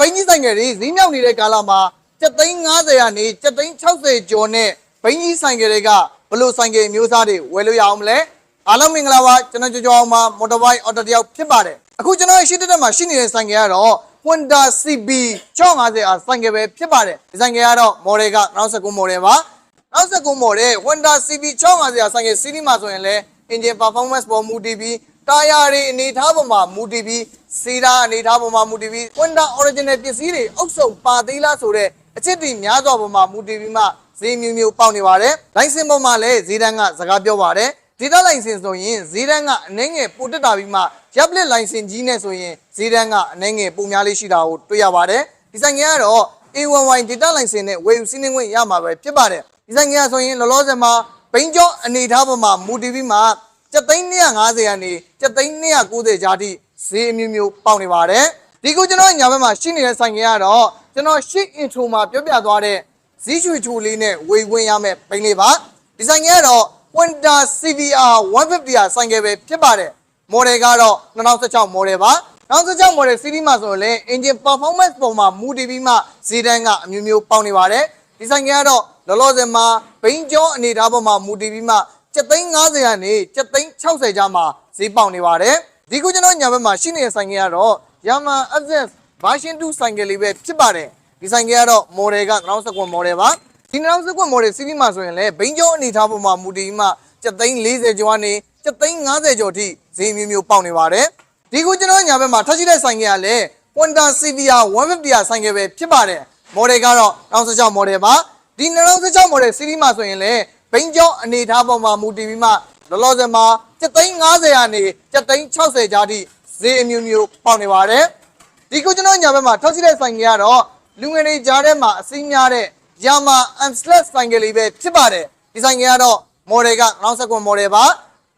ဘိန်းကြီးဆိုင်ငယ်တွေဈေးမြောက်နေတဲ့ကာလမှာ750ကနေ760ကျော်နဲ့ဘိန်းကြီးဆိုင်ငယ်တွေကဘလို့ဆိုင်ငယ်မျိုးစားတွေဝယ်လို့ရအောင်မလဲအားလုံးမင်္ဂလာပါကျွန်တော်ကြောကြောအောင်မှာမော်တော်ဘိုက်အော်တိုတယောက်ဖြစ်ပါတယ်အခုကျွန်တော်ရဲ့ရှေ့တက်တက်မှာရှိနေတဲ့ဆိုင်ငယ်ကတော့ Honda CB 650အားဆိုင်ငယ်ပဲဖြစ်ပါတယ်ဒီဆိုင်ငယ်ကတော့ model က99 model ပါနောက်ဆက်ကုန်းမော်တဲ့ Honda CB 650ရာဆိုင်ကစီးနီးမှာဆိုရင်လည်း engine performance ပေါ်မူတည်ပြီးတာယာတွေအနေထားပေါ်မှာမူတည်ပြီး စီးတာအနေထားပေါ်မှာမူတည်ပြီး Honda original ပစ္စည်းတွေအုပ်စုံပါသေးလားဆိုတဲ့အချစ်တီများစွာပေါ်မှာမူတည်ပြီးမှဈေးမျိုးမျိုးပေါက်နေပါတယ်။ license ပေါ်မှာလည်းဈေးတန်းကစကားပြောပါတယ်။ data license ဆိုရင်ဈေးတန်းကအနှဲငယ်ပိုတက်တာပြီးမှရပ်ပလက် license ကြီးနဲ့ဆိုရင်ဈေးတန်းကအနှဲငယ်ပုံများလေးရှိတာကိုတွေ့ရပါတယ်။ဒီဆိုင်ငယ်ကတော့ A11 data license နဲ့ဝယ်ယူစီးနှင်းခွင့်ရမှာပဲဖြစ်ပါတယ်။ဒီဆိုင်ငယ်ကဆိုရင်လောလောဆယ်မှာဘိန်းကျောအနေထားပေါ်မှာမူတည်ပြီးမှ7350ကနေ7390ကြားထိ ဈေးအမျိုးမျိုးပေါက်နေပါတယ်။ဒီကိုကျွန်တော်ညာဘက်မှာရှိနေတဲ့ဆိုင်ငယ်ကတော့ကျွန်တော်ရှစ် intro မှာပြောပြသွားတဲ့ဈေးချွေချူလေးနဲ့ဝေဝင်ရမယ်ဘိန်းလေးပါ။ဒီဆိုင်ငယ်ကတော့ Honda CVR 150ရာဆိုင်ငယ်ပဲဖြစ်ပါတယ်။ model ကတော့2016 model ပါ2016 model series မှာဆိုရင်လည်း engine performance ပုံမှာမူတည်ပြီးမှဈေးတန်းကအမျိုးမျိုးပေါက်နေပါတယ်ဒီဆိုင်ကကတော့လောလောဆယ်မှာဘိန်းကျောအနေထားပေါ်မှာမူတည်ပြီးမှ750ကနေ760ကျားမှာဈေးပေါက်နေပါတယ် ဒီခုကျွန်တော်ညာဘက်မှာရှိနေတဲ့ဆိုင်ကကတော့ Yamaha Access version 2ဆိုင်ကလေးပဲဖြစ်ပါတယ်ဒီဆိုင်ကကတော့ model က2019 model ပါဒီ2019 model series မှာဆိုရင်လည်းဘိန်းကျောအနေထားပေါ်မှာမူတည်ပြီးမှ740ကျော်ကနေ750ကျော်ထိဈေးမျိုးမျိုးပေါက်နေပါတယ်ဒီခုကျွန်တော်ညာဘက်မှာထပ်ရှိတဲ့ဆိုင်ကလည်း Honda CVR 150ရာဆိုင်ကပဲဖြစ်ပါတယ် model ကတော့2016 model ပါဒီ2016 model series မှာဆိုရင်လည်းဘိန်းကျောအနေထားပေါ်မှာမူတည်ပြီးမှ လောလောဆယ်မှာ750ရာနေ760ကြားထိဈေးအမျိုးမျိုးပေါက်နေပါတယ်ဒီခုကျွန်တော်ညာဘက်မှာထပ်ရှိတဲ့ဆိုင်ကကတော့လူငယ်တွေကြားထဲမှာအစိမ်းများတဲ့ Yamaha Amstrad ဆိုင်ကလေးပဲဖြစ်ပါတယ်ဒီဆိုင်ကကတော့ model က2019 model ပါ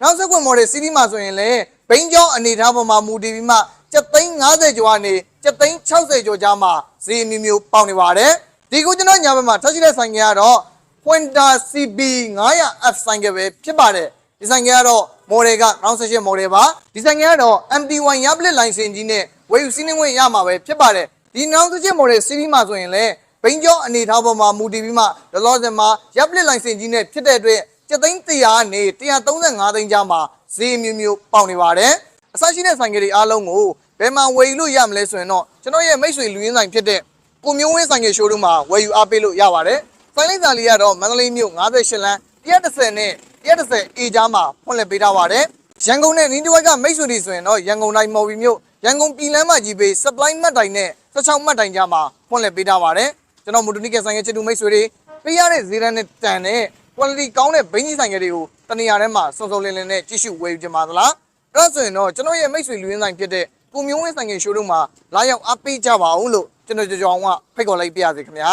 2019 model series မှာဆိုရင်လည်းဘိန်းကျောအနေထားပေါ်မှာမူတည်ပြီးမှ750ကျော်ကနေ760ကျော်ကြားမှာဈေးအမျိုးမျိုးပေါက်နေပါတယ်ဒီခုကျွန်တော်ညာဘက်မှာထပ်ရှိတဲ့ဆိုင်ကကတော့ Honda CB 900F ဆိုင်ကပဲဖြစ်ပါတယ် ဒီဆိုင်ကကတော့ model က98 model ပါဒီဆိုင်ကကတော့ MT1 ရပလက် license ကြီးနဲ့ဝယ်ယူစီးနှင်းခွင့်ရမှာပဲဖြစ်ပါတယ်ဒီ98 model series မှာဆိုရင်လည်းဘိန်းကျောအနေထားပေါ်မှာမူတည်ပြီးမှလောလောဆယ်မှာရပ်ပလက် license ကြီးနဲ့ဖြစ်တဲ့အတွက်7သိန်း100ကနေ135သိန်းကြားမှာဈေးအမျိုးမျိုးပေါက်နေပါတယ်အစရှိတဲ့ဆိုင်ကတွေအားလုံးကိုဘယ်မှာဝယ်ယူလို့ရမလဲဆိုရင်တော့ကျွန်တော်ရဲ့မိတ်ဆွေလူရင်းဆိုင်ဖြစ်တဲ့ကိုမျိုးဝင်းဆိုင်ကရှိုးတို့မှာဝယ်ယူအားပေးလို့ရပါတယ်ဆိုင်လိုက်စာလေးကတော့မန္တလေးမြို့58လမ်း130နဲ့ 130 A ကြားမှာဖွင့်လှစ်ပေးထားပါတယ်ရန်ကုန်နဲ့နင်းတဝိုက်ကမိတ်ဆွေတွေဆိုရင်တော့ရန်ကုန်တိုင်းမော်ဘီမြို့ရန်ကုန်ပြည်လမ်းမကြီးပေး supply မှတ်တိုင်နဲ့16မှတ်တိုင်ကြားမှာဖွင့်လှစ်ပေးထားပါတယ်ကျွန်တော်မူတနီကဆိုင်ကချစ်တူမိတ်ဆွေတွေပေးရတဲ့ဈေးတန်းနဲ့တန်တဲ့ quality ကောင်းတဲ့ဘိန်းကြီးဆိုင်ကတွေကိုတနေရာထဲမှာစုံစုံလင်လင်နဲ့ကြည့်ရှုဝယ်ယူကြပါသလားအဲ့ဒါဆိုရင်တော့ကျွန်တော်ရဲ့မိတ်ဆွေလူရင်းဆိုင်ဖြစ်တဲ့ကိုမျိုးဝင်းဆိုင်ကရှိုးတို့မှာလာရောက်အားပေးကြပါအောင်လို့ကျွန်တော်ကြောင်ကြောင်ကဖိတ်ခေါ်လိုက်ပါရစေခင်ဗျာ